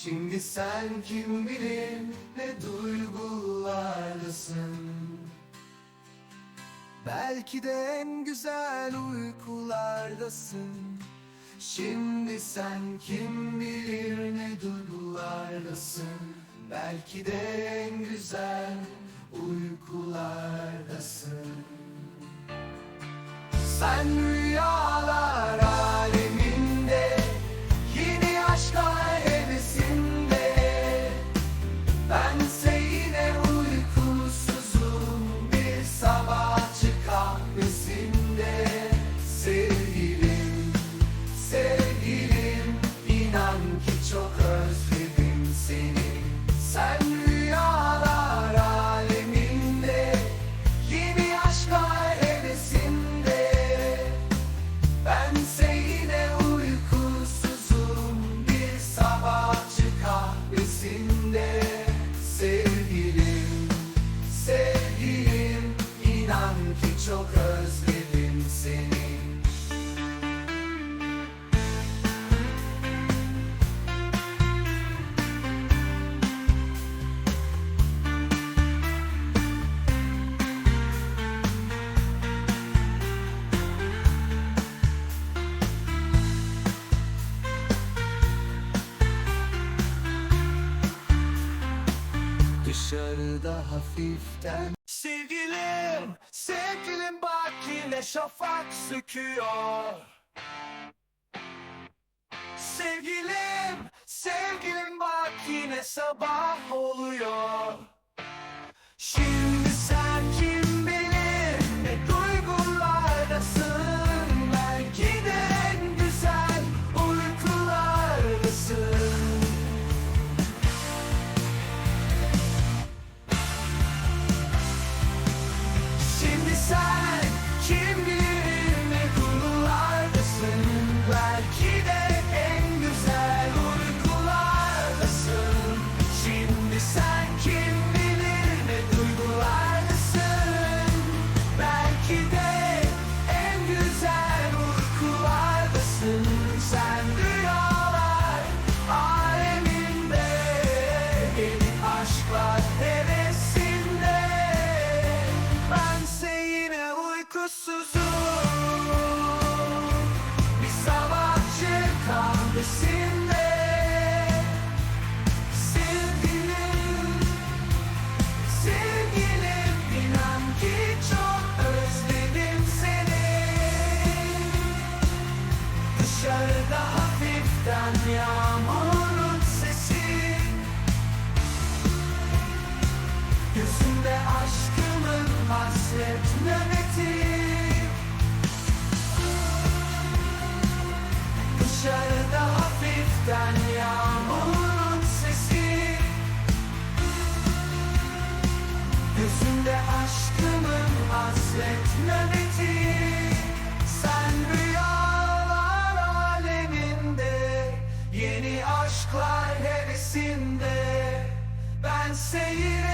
Şimdi sen kim bilir ne duygulardasın? Belki de en güzel uykulardasın. Şimdi sen kim bilir ne duygulardasın? Belki de en güzel uykulardasın. Sen rüyalar çok özledim seni. Dışarıda hafiften Sevgilim, sevgilim bak yine şafak söküyor. Sevgilim, sevgilim bak yine sabah oluyor. Şimdi Dışarıda hafiften yağmurun ötesinde ben seyir